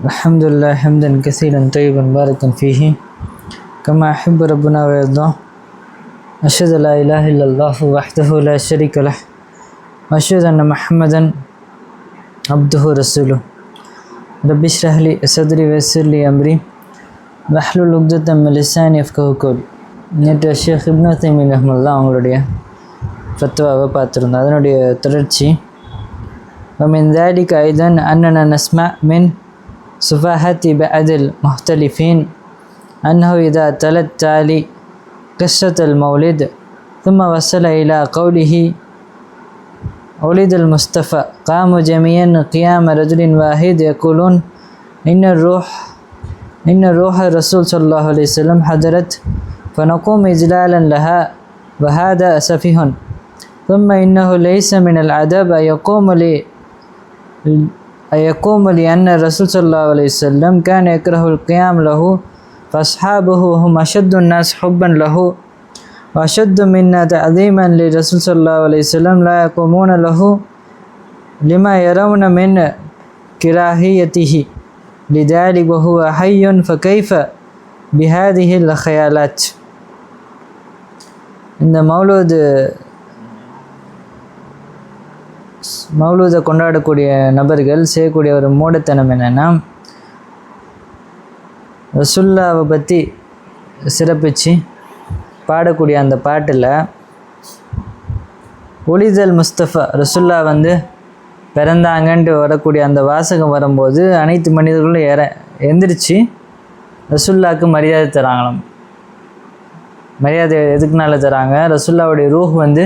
الحمد لله حمدا كثيرا طيبا باركا فيه. كما يحب ربنا ويرضاه أشهد لا إله إلا الله وحده لا شريك له وأشهد أن محمدا عبده رسوله رب اشرح لي صدري ويسر لي أمري واحلل عقدة من لساني يفقه قولي. நேற்று ஷேக் இப்னா தைமின் அஹ்மல்லாம் அவங்களுடைய ஃபத்வாவை பார்த்துருந்தோம் அதனுடைய தொடர்ச்சி ومن ذلك أيضا أننا نسمع من سفاهة بعض المختلفين أنه إذا تلا التالي قصة المولد ثم وصل إلى قوله ولد المصطفى قاموا جميعا قيام رجل واحد يقولون إن الروح إن روح الرسول صلى الله عليه وسلم حضرت فنقوم إجلالا لها وهذا سفيه. ثم إنه ليس من العذاب يقوم يقوم لأن الرسول صلى الله عليه وسلم كان يكره القيام له فأصحابه هم أشد الناس حبا له وأشد منا تعظيما للرسول صلى الله عليه وسلم لا يقومون له لما يرون من كراهيته لذلك وهو حي فكيف بهذه الخيالات இந்த மௌலூது மௌலூதை கொண்டாடக்கூடிய நபர்கள் செய்யக்கூடிய ஒரு மூடத்தனம் என்னென்னா ரசுல்லாவை பற்றி சிறப்பித்து பாடக்கூடிய அந்த பாட்டில் ஒளிதல் முஸ்தஃபா ரசுல்லா வந்து பிறந்தாங்கன்ட்டு வரக்கூடிய அந்த வாசகம் வரும்போது அனைத்து மனிதர்களும் எற எந்திரிச்சு ரசுல்லாவுக்கு மரியாதை தராங்களாம். மரியாதை எதுக்குனால தராங்க? ரசுல்லாவுடைய ரூஹ் வந்து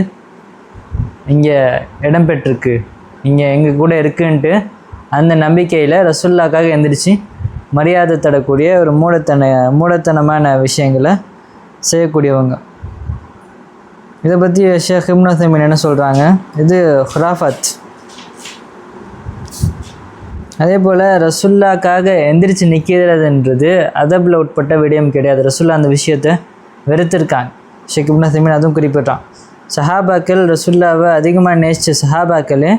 இங்கே இடம்பெற்றிருக்கு இங்கே எங்கள் கூட இருக்குன்ட்டு அந்த நம்பிக்கையில் ரசுல்லாக்காக எந்திரிச்சு மரியாதை தரக்கூடிய ஒரு மூடத்தன மூடத்தனமான விஷயங்களை செய்யக்கூடியவங்க. இதை பற்றி ஷேக் இப்னு என்ன சொல்கிறாங்க இது ஹுராஃபத். அதே போல் ரசுல்லாக்காக எந்திரிச்சு நிற்கிறதுன்றது அதபில் உட்பட்ட விடயம் கிடையாது. ரசுல்லா அந்த விஷயத்தை வெறுத்திருக்காங்க. ஷேக் இப்னு அதுவும் குறிப்பிட்டான் சஹாபாக்கள் ரசுல்லாவை அதிகமாக நேசித்த சஹாபாக்களே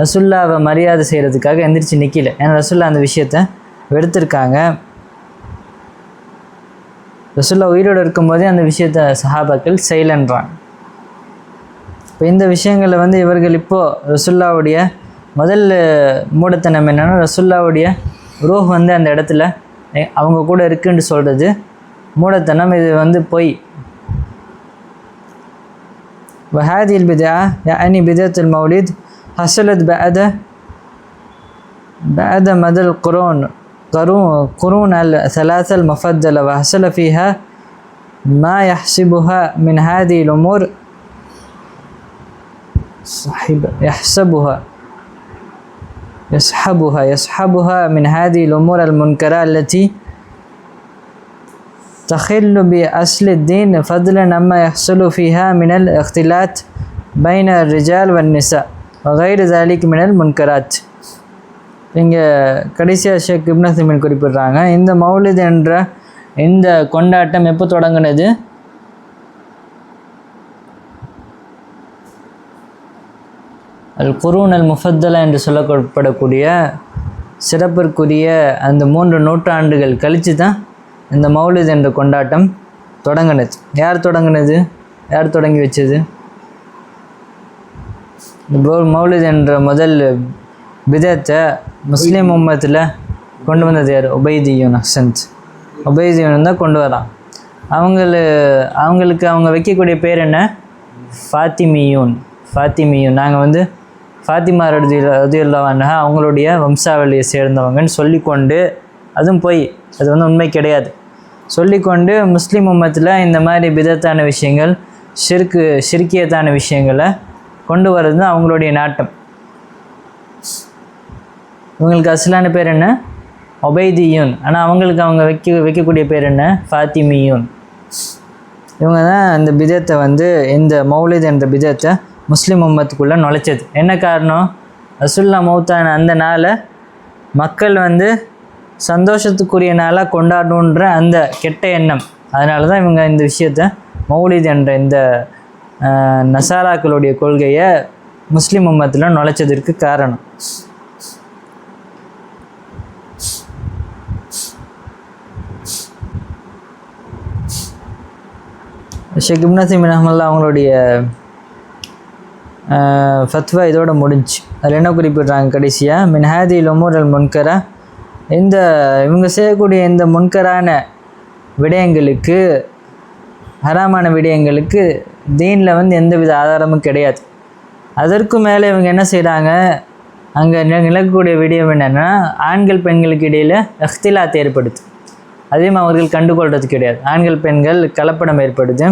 ரசுல்லாவை மரியாதை செய்கிறதுக்காக எந்திரிச்சு நிற்கல ஏன்னா ரசுல்லா அந்த விஷயத்த வெறுத்திருக்காங்க. ரசுல்லா உயிரோடு இருக்கும்போதே அந்த விஷயத்த சஹாபாக்கள் செய்யலன்றாங்க. இப்போ இந்த விஷயங்களில் வந்து இவர்கள் இப்போது ரசுல்லாவுடைய முதல் மூடத்தனம் என்னென்னா ரசுல்லாவுடைய ரூஹ் வந்து அந்த இடத்துல அவங்க கூட இருக்குன்னு சொல்கிறது மூடத்தனம் இது வந்து பொய் وهذه البدعة يعني بدعة المولد حصلت بعد بعد مدى القرون قرون الثلاثة المفضلة وحصل فيها ما يحسبها من هذه الأمور صحيح يحسبها يسحبها يسحبها من هذه الأمور المنكرة التي تخل بأصل الدين فضلا عما يحصل فيها من الاختلاط بين الرجال والنساء وغير ذلك من المنكرات இங்கே கடைசியாக ஷேக் இப்னசிமின் குறிப்பிடுறாங்க இந்த மௌலித் என்ற இந்த கொண்டாட்டம் எப்போ தொடங்கினது அல் குரூன் அல் முஃபத்தலா என்று சொல்லப்படக்கூடிய சிறப்பிற்குரிய அந்த மூன்று நூற்றாண்டுகள் கழித்து தான் இந்த மௌலித் என்ற கொண்டாட்டம் தொடங்கினது. யார் தொடங்கினது? யார் தொடங்கி வச்சது? இந்த மௌலித் என்ற முதல் விதத்தை முஸ்லீம் உம்மத்தில் கொண்டு வந்தது யார்? உபைதியூன் ஹசந்த் உபைதியூன் தான் கொண்டு வரான். அவங்களு அவங்களுக்கு அவங்க வைக்கக்கூடிய பேர் என்ன? ஃபாத்திமியூன். ஃபாத்திமியூன். நாங்கள் வந்து ஃபாத்திமா ரதி ரதியுல்லாவான அவங்களுடைய வம்சாவளியை சேர்ந்தவங்கன்னு சொல்லிக்கொண்டு அதுவும் போய். அது வந்து உண்மை கிடையாது. சொல்லிக்கொண்டு முஸ்லீம் உம்மத்தில் இந்த மாதிரி பிதத்தான விஷயங்கள் ஷிர்கு ஷிர்கியத்தான விஷயங்களை கொண்டு வர்றது தான் அவங்களுடைய நாட்டம். இவங்களுக்கு அசலான பேர் என்ன? ஒபைதியூன். ஆனால் அவங்களுக்கு அவங்க வைக்க வைக்கக்கூடிய பேர் என்ன? ஃபாத்திமியூன். இவங்க தான் இந்த பிதத்தை வந்து இந்த மௌலித் என்ற பிதத்தை முஸ்லீம் உம்மத்துக்குள்ளே நுழைச்சது. என்ன காரணம்? ரசுல்லா மௌத்தான அந்த நாளை மக்கள் வந்து சந்தோஷத்துக்குரிய நாளாக கொண்டாடணுன்ற அந்த கெட்ட எண்ணம். அதனால தான் இவங்க இந்த விஷயத்தை மௌலித் என்ற இந்த நசாராக்களுடைய கொள்கையை முஸ்லீம் உம்மத்தில் நுழைச்சதற்கு காரணம். ஷேக் இப்னசிம் ரஹமல்லா அவங்களுடைய ஃபத்வா இதோட முடிஞ்சு. அதில் என்ன குறிப்பிடுறாங்க கடைசியாக மின்ஹாதி லொமோரல் அல் முன்கரா இந்த இவங்க செய்யக்கூடிய இந்த முன்கரான விடயங்களுக்கு ஹராமான விடயங்களுக்கு தீனில் வந்து எந்தவித ஆதாரமும் கிடையாது. அதற்கு மேலே இவங்க என்ன செய்கிறாங்க அங்கே நிலக்கக்கூடிய விடயம் என்னென்னா ஆண்கள் பெண்களுக்கு இடையில் அஹ்திலாத் ஏற்படுது அதையும் அவர்கள் கண்டுகொள்வது கிடையாது. ஆண்கள் பெண்கள் கலப்படம் ஏற்படுது.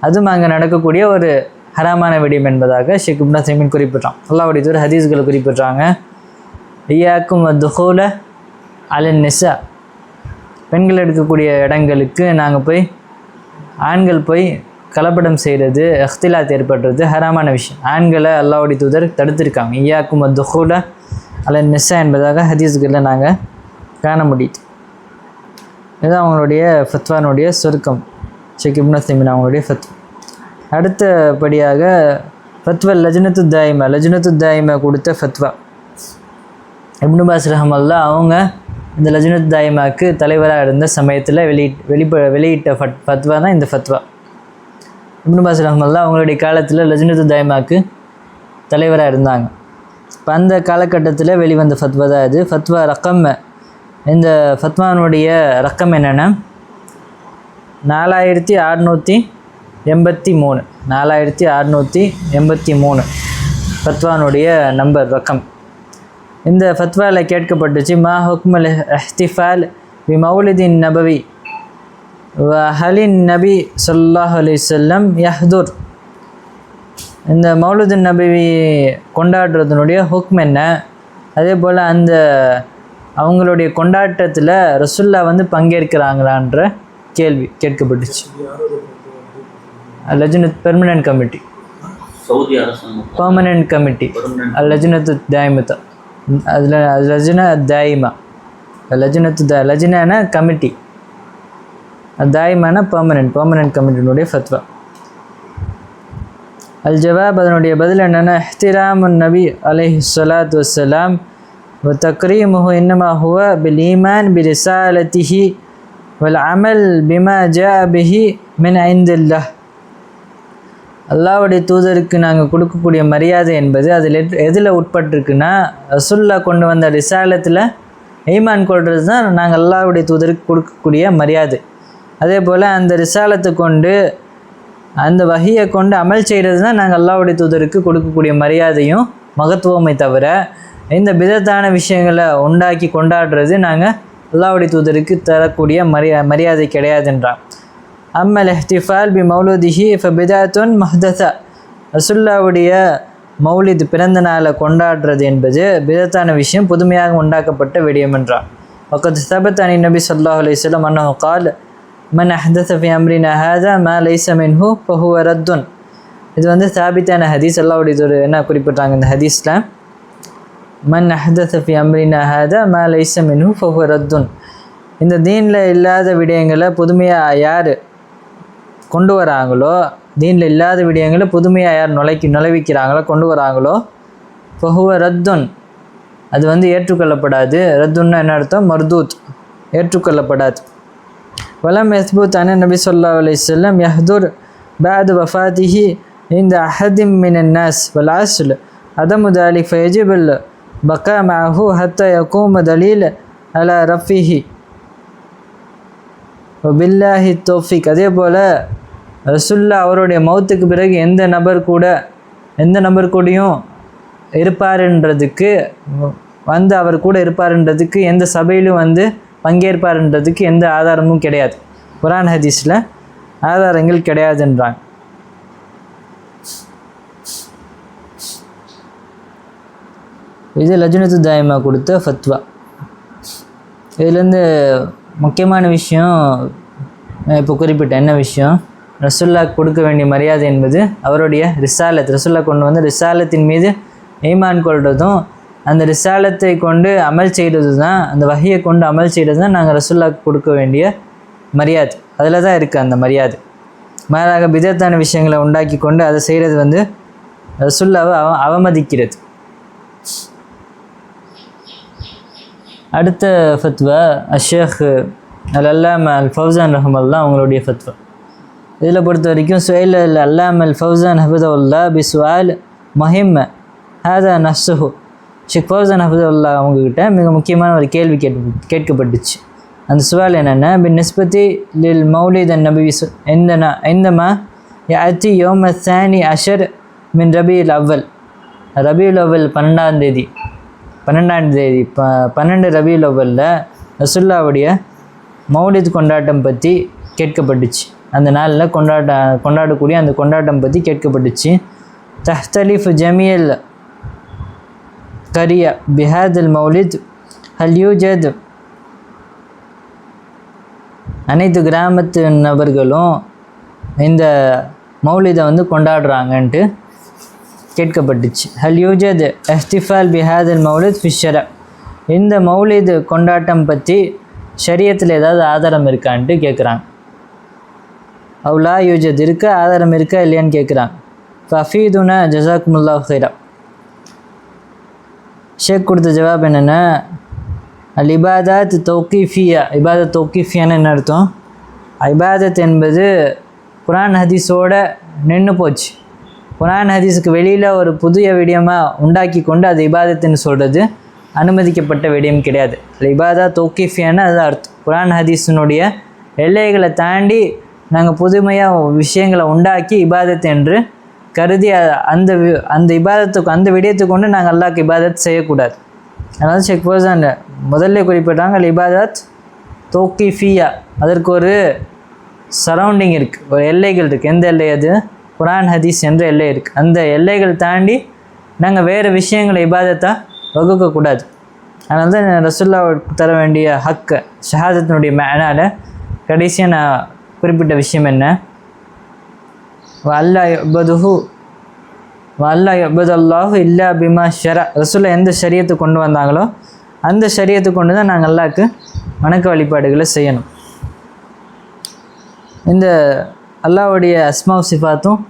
அதுவும் அங்கே நடக்கக்கூடிய ஒரு ஹராமான விடயம் என்பதாக ஷேக் இப்னா சைமின் குறிப்பிட்றான். அல்லாவுடைய தூர் ஹதீஸ்களை குறிப்பிட்றாங்க. ஐயாக்கும் துஹூல அலன் நெசா பெண்கள் எடுக்கக்கூடிய இடங்களுக்கு நாங்கள் போய் ஆண்கள் போய் கலப்படம் செய்கிறது அஹ்திலாத் ஏற்படுறது ஹராமான விஷயம். ஆண்களை அல்லாவுடைய தூதர் தடுத்திருக்காங்க. ஐயாக்கும் துஹூல அலன் நெசா என்பதாக ஹதீஸ்களில் நாங்கள் காண முடியுது. இதுதான் அவங்களுடைய ஃபத்வானுடைய சுருக்கம். ஷேக் இப்னு அவங்களுடைய ஃபத்வா. அடுத்தபடியாக ஃபத்வா லஜ்னத்து தாயிமா. லஜ்னத்து தாயிமா கொடுத்த ஃபத்வா. இப்னு பாஸ் ரஹமல்லா அவங்க இந்த லஜ்னத் தாயிமாக்கு தலைவராக இருந்த சமயத்தில் வெளியிட் வெளிப்ப வெளியிட்ட ஃபட் ஃபத்வா தான் இந்த ஃபத்வா. இப்னு பாஸ் ரஹமல்லா அவங்களுடைய காலத்தில் லஜ்னத்து தாயிமாக்கு தலைவராக இருந்தாங்க. இப்போ அந்த காலகட்டத்தில் வெளிவந்த ஃபத்வா தான் இது. ஃபத்வா ரக்கம் இந்த ஃபத்வானுடைய ரக்கம் என்னென்னா நாலாயிரத்தி அறநூற்றி எண்பத்தி மூணு. நாலாயிரத்தி அறநூற்றி எண்பத்தி மூணு. ஃபத்வானுடைய நம்பர் ரக்கம். இந்த ஃபத்வாவில் கேட்கப்பட்டுச்சு மா ஹுக்மல் இஹ்திஃபால் பி மௌலிதின் நபவி வ ஹலின் நபி ஸல்லல்லாஹு அலைஹி வஸல்லம் யஹ்துர். இந்த மௌலுதின் நபவி கொண்டாடுறதுனுடைய ஹுக்ம் என்ன? அதே போல் அந்த அவங்களுடைய கொண்டாட்டத்தில் ரசுல்லா வந்து பங்கேற்கிறாங்களான்ற கேள்வி கேட்கப்பட்டுச்சு. லஜ்னத் பெர்மனன்ட் கமிட்டி பர்மனன்ட் கமிட்டி லஜ்னத்து தாயிமத்தா. அதில் லஜ்ன தாயிமா லஜ்னத்து த லஜ்னான கமிட்டி தாயிமான பர்மனன்ட் பர்மனன்ட் கமிட்டினுடைய ஃபத்வா அல் ஜவாப் அதனுடைய பதில் என்னென்னா இஹ்திராமுன் நபி அலைஹி ஸலாத்து வஸ்ஸலாம் وتكريمه إنما هو بالإيمان برسالته والعمل بما جاء به من عند الله அல்லாவுடைய தூதருக்கு நாங்கள் கொடுக்கக்கூடிய மரியாதை என்பது அதில் எதில் உட்பட்டிருக்குன்னா ரசுல்லா கொண்டு வந்த ரிசாலத்தில் ஈமான் கொள்வது தான் நாங்கள் அல்லாவுடைய தூதருக்கு கொடுக்கக்கூடிய மரியாதை. அதே போல் அந்த ரிசாலத்தை கொண்டு அந்த வகையை கொண்டு அமல் செய்கிறது தான் நாங்கள் அல்லாவுடைய தூதருக்கு கொடுக்கக்கூடிய மரியாதையும் மகத்துவமே தவிர இந்த விதத்தான விஷயங்களை உண்டாக்கி கொண்டாடுறது நாங்கள் அல்லாவுடைய தூதருக்கு தரக்கூடிய மரியா மரியாதை கிடையாதுன்றான். அம்மல் இஹ்திஃபால் பி மௌலூதிஹி ஃபபிதாத்துன் மஹ்தசா ரசுல்லாவுடைய மௌலித் பிறந்த நாளை கொண்டாடுறது என்பது பிதத்தான விஷயம் புதுமையாக உண்டாக்கப்பட்ட விடயம் என்றான் وقد ثبت عن النبي صلى الله عليه وسلم أنه قال من أحدث في أمرنا هذا ما ليس منه فهو رد இது வந்து சாபித்தான ஹதீஸ் அல்லாவுடைய ஒரு என்ன குறிப்பிட்றாங்க இந்த ஹதீஸில் மன் அஹ்தஸ ஃபி அம்ரினா ஹாதா மா லைஸ மின்ஹு ஃபஹுவ ரத்துன் இந்த தீனில் இல்லாத விடயங்களை புதுமையாக யார் கொண்டு வராங்களோ? தீனில் இல்லாத விடயங்களை புதுமையாக யார் நுழைக்கி நுழைவிக்கிறாங்களோ? கொண்டு வராங்களோ? பகுவ ரத்துன். அது வந்து ஏற்றுக்கொள்ளப்படாது. ரத்துன்னா என்ன அர்த்தம்? மர்தூத். ஏற்றுக்கொள்ளப்படாது. வலம் எஸ்பூத் அன நபி சொல்லா அலி சொல்லம் யஹ்துர் பேத் வஃபாத்திஹி இந்த அஹதிம் மின் நாஸ் வலாசுல் அதமு தாலி ஃபயஜிபுல் பக்கா மாஹூ ஹத்த யகூம் தலீல் அலா ரஃபிஹி. பில்லாஹி தோஃபிக். அதே போல் ரசுல்லா அவருடைய மௌத்துக்கு பிறகு எந்த நபர் கூட எந்த நபர் கூடயும் இருப்பாருன்றதுக்கு வந்து அவர் கூட இருப்பாருன்றதுக்கு எந்த சபையிலும் வந்து பங்கேற்பாருன்றதுக்கு எந்த ஆதாரமும் கிடையாது. குரான் ஹதீஸில் ஆதாரங்கள் கிடையாதுன்றாங்க. இது லஜ்னத்து தாயமா கொடுத்த ஃபத்வா. இதுலேருந்து முக்கியமான விஷயம் இப்போ குறிப்பிட்டேன். என்ன விஷயம்? ரசுல்லா கொடுக்க வேண்டிய மரியாதை என்பது அவருடைய ரிசாலத். ரசுல்லா கொண்டு வந்து ரிசாலத்தின் மீது ஈமான் கொள்வதும் அந்த ரிசாலத்தை கொண்டு அமல் செய்கிறது தான் அந்த வகையை கொண்டு அமல் செய்கிறது தான் நாங்கள் ரசுல்லாக்கு கொடுக்க வேண்டிய மரியாதை. அதில் தான் இருக்குது அந்த மரியாதை. மாறாக விதத்தான விஷயங்களை உண்டாக்கி கொண்டு அதை செய்கிறது வந்து ரசுல்லாவை அவ அவமதிக்கிறது. அடுத்த ஃபத்வா அஷேக் அல் அல்லாம அல் ஃபௌசான் ரஹமல்லா அவங்களுடைய ஃபத்வா. இதில் பொறுத்த வரைக்கும் சுயல் அல்லாமல் ஃபௌசான் ஹபதுல்லா பிஸ்வால் மஹிம் ஹேதா நஸ்ஸுஹு ஷேக் ஃபவுசான் ஹபதுல்லா அவங்கக்கிட்ட மிக முக்கியமான ஒரு கேள்வி கேட் கேட்கப்பட்டுச்சு. அந்த சுவால் என்னென்னா பின் நிஸ்பத்தி லில் மௌலித் நபி சு எந்த எந்தமா யாத்தி யோம சானி அஷர் மின் ரபியுல் அவ்வல். ரபியுல் அவ்வல் பன்னெண்டாம் தேதி. பன்னெண்டாம் தேதி ப பன்னெண்டு ரபியுல் அவ்வலில் ரசுல்லாவுடைய மௌலித் கொண்டாட்டம் பற்றி கேட்கப்பட்டுச்சு. அந்த நாளில் கொண்டாட்ட கொண்டாடக்கூடிய அந்த கொண்டாட்டம் பற்றி கேட்கப்பட்டுச்சு. தஹ்தலிஃப் ஜமியல் கரியா பிஹாதல் மௌலித் ஹல் யூஜத் அனைத்து கிராமத்து நபர்களும் இந்த மௌலிதை வந்து கொண்டாடுறாங்கன்ட்டு கேட்கப்பட்டுச்சு. ஹல் யூஜத் எஹ்திஃபால் பிஹாதல் மௌலித் ஃபிஷர இந்த மௌலித் கொண்டாட்டம் பற்றி சரியத்தில் ஏதாவது ஆதாரம் இருக்கான்ட்டு கேட்குறாங்க அவுலா யூஜத் இருக்கா ஆதாரம் இருக்கா இல்லையான்னு கேட்குறாங்க ஃபஃபீதுனா ஜசாக்குமுல்லா ஹைரா ஷேக் கொடுத்த ஜவாப் என்னென்னா அல் இபாதத் தௌக்கீஃபியா இபாதத் தௌக்கீஃபியான்னு என்ன அர்த்தம்? இபாதத் என்பது குரான் ஹதீஸோட நின்று போச்சு. குரான் ஹதீஸுக்கு வெளியில் ஒரு புதிய விடயமாக உண்டாக்கி கொண்டு அது இபாதத்துன்னு சொல்கிறது அனுமதிக்கப்பட்ட விடயம் கிடையாது. இபாதா தோக்கிஃபியான்னு அது அர்த்தம். குரான் ஹதீஸினுடைய எல்லைகளை தாண்டி நாங்கள் புதுமையாக விஷயங்களை உண்டாக்கி இபாதத் என்று கருதி அந்த வி- அந்த இபாதத்துக்கு அந்த விடயத்தை கொண்டு நாங்கள் அல்லாக்கு இபாதத் செய்யக்கூடாது. அதனால் ஷேக் ஃபோசான் முதல்ல குறிப்பிட்டாங்க இபாதத் தோக்கிஃபியா அதற்கு ஒரு சரௌண்டிங் இருக்குது ஒரு எல்லைகள் இருக்குது எந்த எல்லை அது? குரான் ஹதீஸ் என்ற எல்லை இருக்குது அந்த எல்லைகள் தாண்டி நாங்கள் வேறு விஷயங்களை இபாதத்தாக வகுக்கக்கூடாது அதனால தான் ரசுல்லா தர வேண்டிய ஹக்கு ஷஹாதத்தினுடைய மேனால் கடைசியாக நான் குறிப்பிட்ட விஷயம் என்ன? அல்லா யபதுஹு அல்லா அல்லாஹு இல்லா பிமா ஷரா ரசுல்லா எந்த சரியத்தை கொண்டு வந்தாங்களோ அந்த சரியத்தை கொண்டு தான் நாங்கள் அல்லாவுக்கு வணக்க வழிபாடுகளை செய்யணும். இந்த அல்லாஹ்வுடைய அஸ்மா சிஃபாத்தும்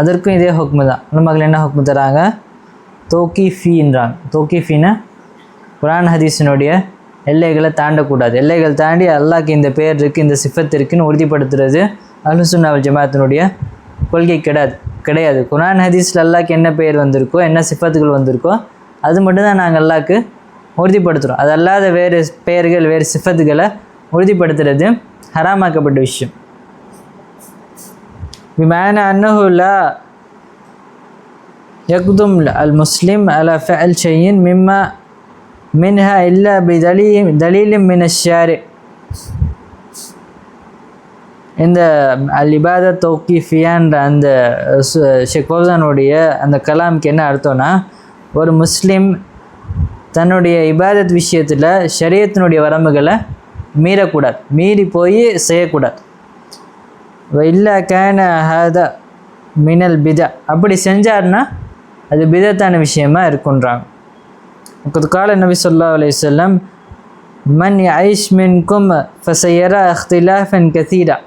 அதற்கும் இதே ஹுக்மு தான். நமக்கு என்ன ஹுக்மு தராங்க? தோக்கி ஃபீன்றாங்க தோக்கி ஃபீனா குரான் ஹதீஸினுடைய எல்லைகளை தாண்டக்கூடாது. எல்லைகள் தாண்டி அல்லாக்கு இந்த பேர் இருக்குது இந்த சிஃபத் இருக்குன்னு உறுதிப்படுத்துறது அலுசுன்னாவல் ஜமாத்தினுடைய கொள்கை கிடையாது கிடையாது. குரான் ஹதீஸில் அல்லாக்கு என்ன பெயர் வந்திருக்கோ என்ன சிஃபத்துகள் வந்திருக்கோ அது மட்டும்தான் நாங்கள் அல்லாக்கு உறுதிப்படுத்துகிறோம் அது அல்லாத வேறு பெயர்கள் வேறு சிஃபத்துகளை உறுதிப்படுத்துறது ஹராமாக்கப்பட்ட விஷயம். விமான அன்னஹுல்லா யக்தும் அல் முஸ்லிம் அல ஃபல் ஷெயின் மிம்மா மின்ஹா இல்லா பி தலீ தலீலும் மின ஷாரு இந்த அல் இபாதா தௌக்கிஃபியான்ற அந்த ஷேக் அந்த கலாமுக்கு என்ன அர்த்தம்னா ஒரு முஸ்லீம் தன்னுடைய இபாதத் விஷயத்தில் ஷரியத்தினுடைய வரம்புகளை மீறக்கூடாது. மீறி போய் செய்யக்கூடாது. இல்லா கேன ஹத மினல் பிதா. அப்படி செஞ்சார்னா அது பிதத்தான விஷயமா இருக்குன்றாங்க. وقد قال النبي صلى الله عليه وسلم من يعيش منكم فسيرى اختلافا كثيرا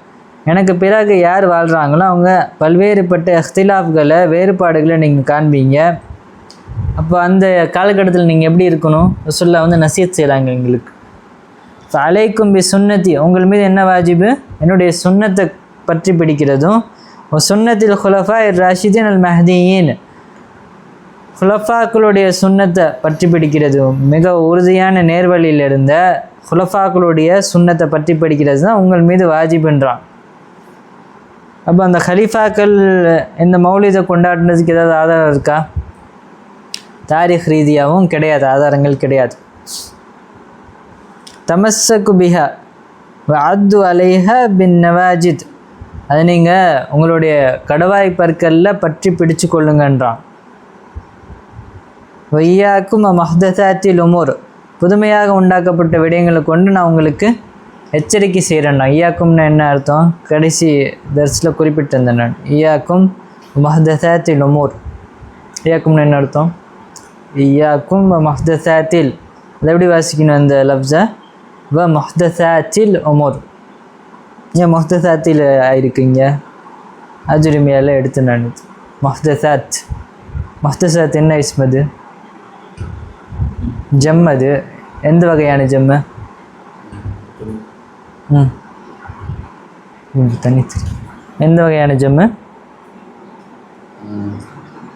எனக்கு பிறகு யார் வாழ்கிறாங்களோ அவங்க பல்வேறுபட்ட இஃப்திலாஃப்களை வேறுபாடுகளை நீங்கள் காண்பீங்க அப்போ அந்த காலகட்டத்தில் நீங்கள் எப்படி இருக்கணும் ரசுல்லா வந்து நசீத் செய்கிறாங்க எங்களுக்கு அலைக்கும் பி சுன்னதி உங்கள் மீது என்ன வாஜிபு என்னுடைய சுன்னத்தை பற்றி பிடிக்கிறதும் ஒரு சுன்னத்தில் ஹுலஃபா ராஷிதீன் அல் மஹதியின் ஹுலஃபாக்களுடைய சுண்ணத்தை பற்றி பிடிக்கிறதும் மிக உறுதியான நேர்வழியில் இருந்த ஹுலஃபாக்களுடைய சுண்ணத்தை பற்றி பிடிக்கிறது தான் உங்கள் மீது வாஜிபுன்றான் அப்போ அந்த ஹலீஃபாக்கள் இந்த மௌலிதை கொண்டாடினதுக்கு ஏதாவது ஆதாரம் இருக்கா? தாரிக் ரீதியாகவும் கிடையாது ஆதாரங்கள் கிடையாது. தமசக்கு பிஹா அத்து அலைஹ பின் நவாஜித். அதை நீங்கள் உங்களுடைய கடவாய் பற்களில் பற்றி பிடிச்சு கொள்ளுங்கன்றான் வையாக்கும் மஹ்தசாத்தில் உமோர் புதுமையாக உண்டாக்கப்பட்ட விடயங்களை கொண்டு நான் உங்களுக்கு எச்சரிக்கை செய்கிறேன் ஐயாக்கும்னு என்ன அர்த்தம்? கடைசி தர்ஸில் குறிப்பிட்டிருந்தேன் நான். ஐயாக்கும் மஹ்தசாத்தில் உமோர் ஐயாக்கும்னு என்ன அர்த்தம்? ஐயாக்கும் மஹ்தசாத்தில் அதை எப்படி வாசிக்கணும் அந்த லப்ஸை? வ மஹ்தசாத்தில் உமோர் ஏன் மஹ்தசாத்தில் ஆயிருக்குங்க? அஜுரிமையால் எடுத்து நான் மஹ்தசாத் மஹ்தசாத் என்ன இஸ்மது? அது ஜெம் அது? எந்த வகையான ஜெம்மு ம். தண்ணி எந்த வகையான ஜெம்மு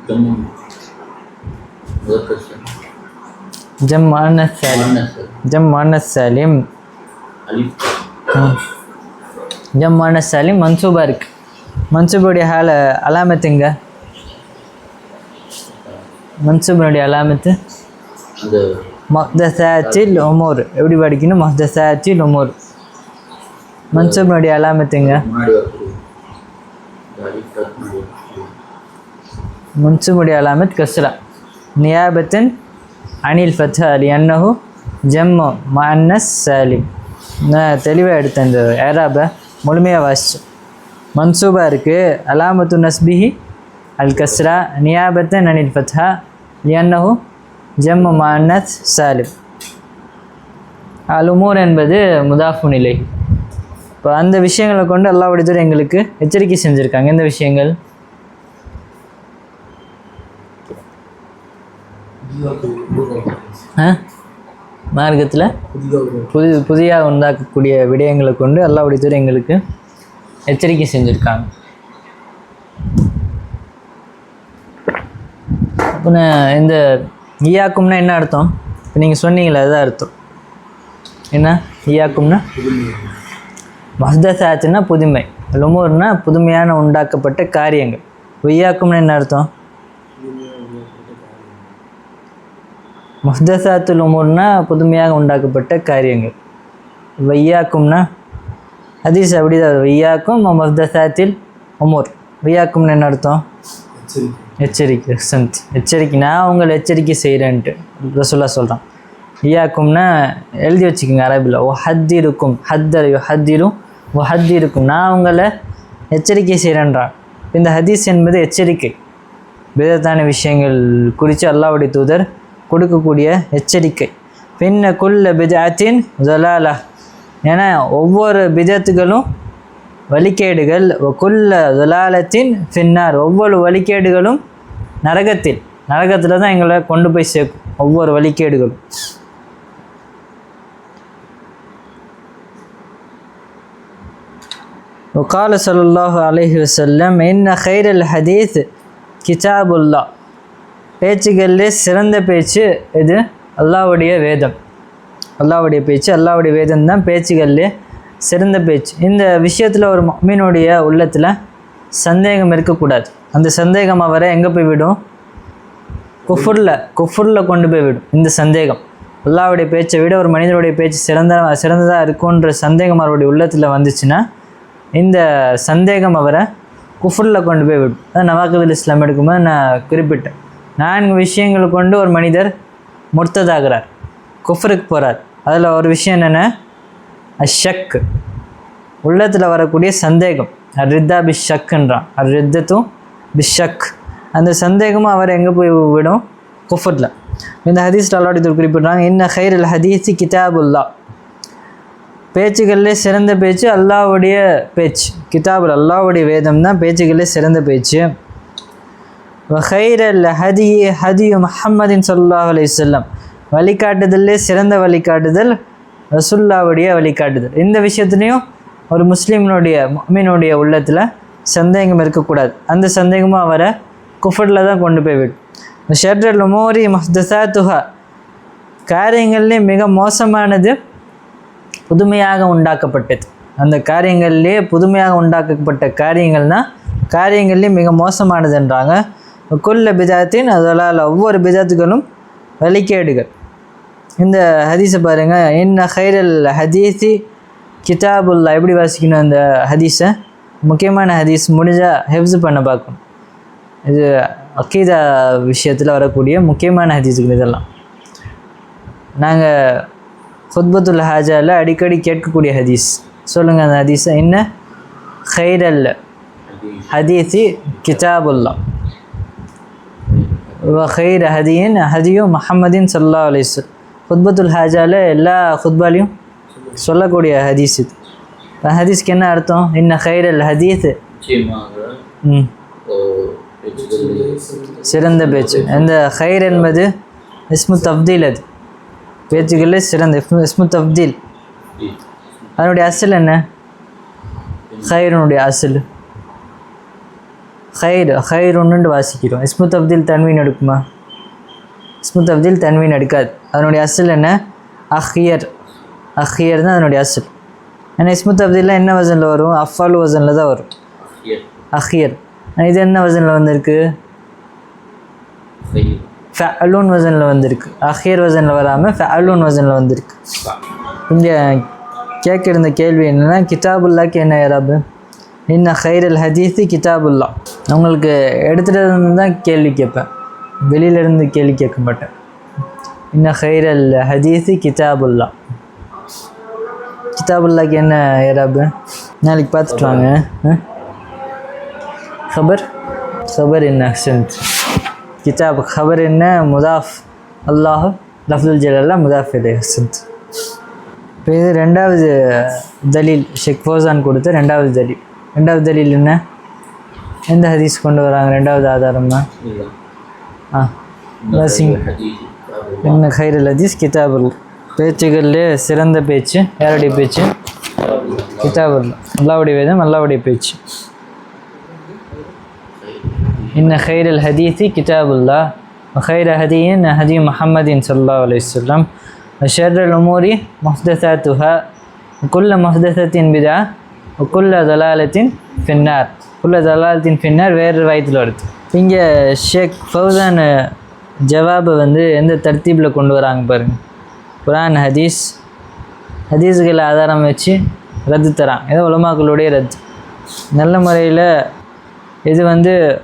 ஜெம்? முதற்கஸ் ஜம் அன்னஸ் சாலிம். ஜம் மானஸ் சாலிம். ஜெம் ஜம் அன்னஸ் சாலிம் மன்சூபா இருக்கு. மன்சூபுடைய ஹால அலாமத்துங்க மன்சூபனுடைய அலாமத்து? அந்த மஹ்தசாத்தில் உமூர். எப்படி படிக்கணும்? மஹ்தசாத்தில் உமூர். மன்சூபனுடைய அலாமத்துங்க முன்னாடி வரக்கூடிய இந்த அலிஃப் அலாமத் கஸ்ரா. நியாபத்தன் அனில் ஃபத்தா அலி அன்னஹு ஜம்மு மன்னஸ் சாலிம். நான் தெளிவாக எடுத்தேன் இந்த ஏராபை முழுமையாக வாசிச்சு. மன்சூபா இருக்குது அலாமத்து நஸ்பிஹி அல் கஸ்ரா. நியாபத்தன் அனில் ஃபத்ஹா அன்னஹு ஜெம் மன்னஸ் சாலிம் அல் உமூர் என்பது முதாஃபு நிலை. இப்போ அந்த விஷயங்களை கொண்டு அல்லாவுடைய எங்களுக்கு எச்சரிக்கை செஞ்சுருக்காங்க. எந்த விஷயங்கள்? மார்க்கத்தில்? புது புதியாக உண்டாக்கக்கூடிய விடயங்களை கொண்டு அல்லாவுடைய எங்களுக்கு எச்சரிக்கை செஞ்சுருக்காங்க. அப்புறம் இந்த ஈயாக்கும்னா என்ன அர்த்தம்? இப்போ நீங்கள் சொன்னீங்களே அதுதான் அர்த்தம். என்ன? ஈயாக்கும்னா? மஸ்தசாச்சுன்னா புதுமை. லுமூர்னா புதுமையான உண்டாக்கப்பட்ட காரியங்கள். ஒய்யாக்கும்னா என்ன அர்த்தம்? முஹ்தசாத்துல் உமூர்னா புதுமையாக உண்டாக்கப்பட்ட காரியங்கள். வையாக்கும்னா ஹதீஸ் அப்படிதான் வையாக்கும் மஸ்தசாத்தில் உமூர். வையாக்கும்னு என்ன அர்த்தம்? எச்சரிக்கை சந்த். எச்சரிக்கை நான் உங்களை எச்சரிக்கை செய்கிறேன்ட்டு ரசுல்லா சொல்கிறான் ஈயாக்கும்னா எழுதி வச்சுக்கோங்க அரபில். ஓ ஹத்தி இருக்கும் ஹத்தர் ஹத்திரும் ஓ ஹத்தி இருக்கும் நான் உங்களை எச்சரிக்கை செய்கிறேன்றான் இந்த ஹதீஸ் என்பது எச்சரிக்கை. விதத்தான விஷயங்கள் குறித்து அல்லாவுடைய தூதர் கொடுக்கக்கூடிய எச்சரிக்கை. பின்ன குல்ல பிதாத்தின் ஜலாலா. ஏன்னா ஒவ்வொரு பிதத்துகளும் வழிகேடுகள் குல்ல ஜலாலத்தின் பின்னார் ஒவ்வொரு வழிகேடுகளும் நரகத்தில் நரகத்தில் தான் எங்களை கொண்டு போய் சேர்க்கும் ஒவ்வொரு வழிகேடுகளும் وقال صلى الله عليه وسلم إن خير الحديث كتاب الله பேச்சுகளிலே சிறந்த பேச்சு இது அல்லாவுடைய வேதம் அல்லாவுடைய பேச்சு அல்லாவுடைய வேதம் தான் பேச்சுகளிலே சிறந்த பேச்சு. இந்த விஷயத்தில் ஒரு மீனுடைய உள்ளத்தில் சந்தேகம் இருக்கக்கூடாது. அந்த சந்தேகம் அவரை எங்கே போய் விடும்? குஃபுரில் குஃபுரில் கொண்டு போய் விடும். இந்த சந்தேகம். அல்லாவுடைய பேச்சை விட ஒரு மனிதனுடைய பேச்சு சிறந்த சிறந்ததாக இருக்குன்ற சந்தேகம் அவருடைய உள்ளத்தில் வந்துச்சுன்னா இந்த சந்தேகம் அவரை குஃபுரில் கொண்டு போய் விடும். அது நவாக்குதல் இஸ்லாம் எடுக்கும்போது நான் குறிப்பிட்டேன். நான்கு விஷயங்களை கொண்டு ஒரு மனிதர் முர்த்ததாகிறார். குஃபருக்கு போகிறார் அதில் ஒரு விஷயம் என்னென்ன அஷக். உள்ளத்தில் வரக்கூடிய சந்தேகம். அரித்தா பிஷக்குன்றான் அரித்தத்தும் பிஷக். அந்த சந்தேகமும் அவர் எங்கே போய் விடும்? குஃபர்டில் இந்த ஹதீஸ் அல்லாடி குறிப்பிட்றாங்க இன்ன ஹைரல் அல் ஹதீஸி கிதாபுல்லா. பேச்சுகளிலே சிறந்த பேச்சு அல்லாவுடைய பேச்சு. கிதாபுல் அல்லாவுடைய வேதம் தான் பேச்சுகளிலே சிறந்த பேச்சு. ஹைரல் ஹதி ஹதியு முஹம்மதின் சொல்லாஹ் அலையம் வழிகாட்டுதல்லே சிறந்த வழிகாட்டுதல் ரசுல்லாவுடைய வழிகாட்டுதல். இந்த விஷயத்துலையும் ஒரு முஸ்லீம்னுடைய மீனுடைய உள்ளத்தில் சந்தேகம் இருக்கக்கூடாது. அந்த சந்தேகமும் அவரை குஃபரில் தான் கொண்டு போய் விடும். ஷர்ரல் உமோரி மஹ்தசாத்துஹா காரியங்கள்லேயே மிக மோசமானது புதுமையாக உண்டாக்கப்பட்டது. அந்த காரியங்கள்லேயே புதுமையாக உண்டாக்கப்பட்ட காரியங்கள்னால் காரியங்கள்லேயே மிக மோசமானதுன்றாங்க குல்ல பிதாத்தின் அதனால் ஒவ்வொரு பிதாத்துகளும் வழிகேடுகள். இந்த ஹதீஸை பாருங்கள் என்ன ஹைரல் ஹதீஸி கிதாபுல்லா. எப்படி வாசிக்கணும் அந்த ஹதீஸை? முக்கியமான ஹதீஸ் முடிஞ்சால் ஹெஃப்ஸ் பண்ண பார்க்கணும். இது அக்கீதா விஷயத்தில் வரக்கூடிய முக்கியமான ஹதீஸுகள் இதெல்லாம். நாங்கள் ஹுத்பத்துல் ஹாஜாவில் அடிக்கடி கேட்கக்கூடிய ஹதீஸ். சொல்லுங்கள் அந்த ஹதீஸை. என்ன ஹைரல் ஹதீஸி கிதாபுல்லா. வஹைர் ஹதியின் ஹதியும் முஹம்மதின் சல்லா அலிஸ் ஹுத்பத்துல் ஹாஜாவில் எல்லா ஹுத்பாலையும் சொல்லக்கூடிய ஹதீஸ் இது. ஹதீஸ்க்கு என்ன அர்த்தம்? இன்ன ஹைரல் ஹதீஸ். ம். சிறந்த பேச்சு. இந்த ஹைர் என்பது இஸ்மு தப்தீல் அது. பேச்சுகளில் சிறந்த இஸ்மு தப்தீல் அதனுடைய அசல் என்ன? ஹைரனுடைய அசல். ஹைர் ஹைர் ஒன்றுண்டு வாசிக்கிறோம். இஸ்மு தப்தீல் தன்வீன் எடுக்குமா? இஸ்மு தப்தீல் தன்வீன் எடுக்காது. அதனுடைய அசல் என்ன? அஹியர். அஹியர் தான் அதனுடைய அசல். ஏன்னா இஸ்முத் அப்தில்லாம் என்ன வசனில் வரும்? அஃபால் வசனில் தான் வரும். அஹியர். இது என்ன வசனில் வந்திருக்கு? ஃபலூன் வசனில் வந்திருக்கு. அஹியர் வசனில் வராமல் ஃபலூன் வசனில் வந்திருக்கு. இங்கே கேட்கிருந்த கேள்வி என்னென்னா கிதாபுல்லாக்கு என்ன யாராபு இன்ன ஹைரல் ஹதீஸு கிதாபுல்லா. உங்களுக்கு எடுத்துகிட்டு இருந்து தான் கேள்வி கேட்பேன். வெளியிலேருந்து கேள்வி கேட்க மாட்டேன் இன்ன ஹைரல் ஹதீஸு கிதாபுல்லா கிதாபுல்லாக்கு என்ன ஏராபு நாளைக்கு பார்த்துட்டு வாங்க ஆ? خبر خبر என்ன அக்சன்ட் கிதாப் خبر என்ன முதாஃப் அல்லாஹ் லஃபுல் ஜலல்லா முதாஃப் இலை அக்சன்ட் இப்போ இது ரெண்டாவது தலீல் ஷெக் ஃபோசான் கொடுத்த ரெண்டாவது தலீல் ரெண்டாவது தலீல் என்ன எந்த ஹதீஸ் கொண்டு வராங்க ரெண்டாவது ஆதாரம்னா بسم الله ஆ இன்ன கைரில் அதிஸ் கிதாபுல் பேச்சுகளிலே சிறந்த பேச்சு யாருடைய பேச்சு. கிதாபுல் அல்லாவுடைய வேதம் அல்லாவுடைய பேச்சு. இன்ன ஹைரல் ஹதீஸி கிதாபுல்லா ஹைர ஹதீன் ஹதி முஹம்மதின் சொல்லா அலையம் ஷர்ரல் உமூரி மஹ்தசா துஹா குல்ல மஹ்தசத்தின் பிதா. குல்ல தலாலத்தின் பின்னார் குல்ல தலாலத்தின் பின்னார் வேறு வயத்தில் வருது. இங்கே ஷேக் ஃபவுதான் ஜவாபை வந்து எந்த தர்த்தீபில் கொண்டு வராங்க பாருங்கள் குரான் ஹதீஸ் ஹதீஸ்களை ஆதாரம் வச்சு ரத்து தரான். ஏதோ உலமாக்களுடைய ரத்து. நல்ல முறையில் இது வந்து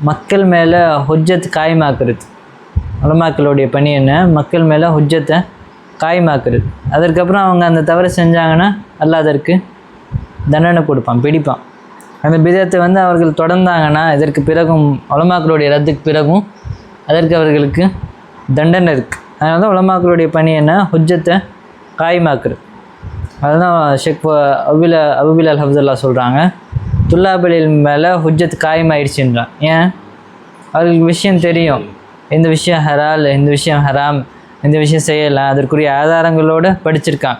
மக்கள் மேலே ஹொஜ்ஜத் காயமாக்குறது. உலமாக்களுடைய பணி என்ன? மக்கள் மேலே ஹொஜ்ஜத்தை காயமாக்குறது. அதற்கப்புறம் அவங்க அந்த தவறை செஞ்சாங்கன்னா அல்ல அதற்கு தண்டனை கொடுப்பான் பிடிப்பான். அந்த பிதத்தை வந்து அவர்கள் தொடர்ந்தாங்கன்னா இதற்கு பிறகும் உலமாக்களுடைய ரத்துக்கு பிறகும் அதற்கு அவர்களுக்கு தண்டனை இருக்குது அதனால தான் உலமாக்களுடைய பணி என்ன? ஹுஜ்ஜத்தை காயமாக்குறது. அதுதான் ஷெக் அபுல அபுபில் அல் ஹப்துல்லா சொல்கிறாங்க துல்லாபலில் மேலே ஹுஜத் காயமாயிடுச்சுன்றான் ஏன்? அவர்களுக்கு விஷயம் தெரியும். இந்த விஷயம் ஹரால் இந்த விஷயம் ஹராம் இந்த விஷயம் செய்யலாம். அதற்குரிய ஆதாரங்களோடு படிச்சிருக்காங்க.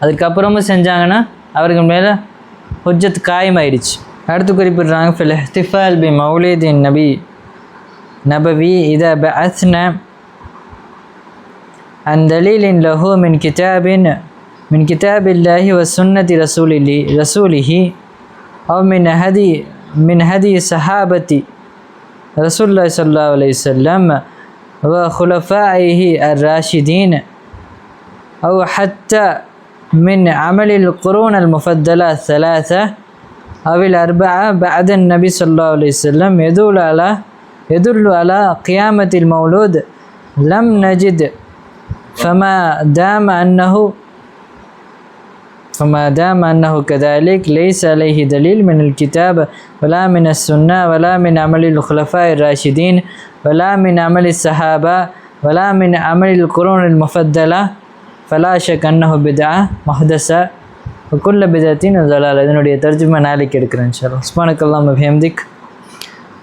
அதுக்கப்புறமும் செஞ்சாங்கன்னா அவர்கள் மேலே ஹுஜ்ஜத் காயமாயிடுச்சு. அடுத்து குறிப்பிடுறாங்க ஃபில் இஹ்திஃபால் பி மௌலிதின் நபி. نبوي إذا بعثنا عن دليل له من كتاب من كتاب الله وسنة رسوله رسوله أو من هدي من هدي صحابة رسول الله صلى الله عليه وسلم وخلفائه الراشدين أو حتى من عمل القرون المفضلة الثلاثة أو الأربعة بعد النبي صلى الله عليه وسلم يدل على يدل على قيامة المولود لم نجد فما دام أنه فما دام أنه كذلك ليس عليه دليل من الكتاب ولا من السنة ولا من عمل الخلفاء الراشدين ولا من عمل الصحابة ولا من عمل القرون المفضلة فلا شك أنه بدعة محدثة وكل بدعة ضلالة இதனுடைய தர்ஜுமா நாளைக்கு எடுக்கிறேன் இன்ஷா அல்லாஹ் சுப்ஹானக்கல்லாஹு வபிஹம்திக்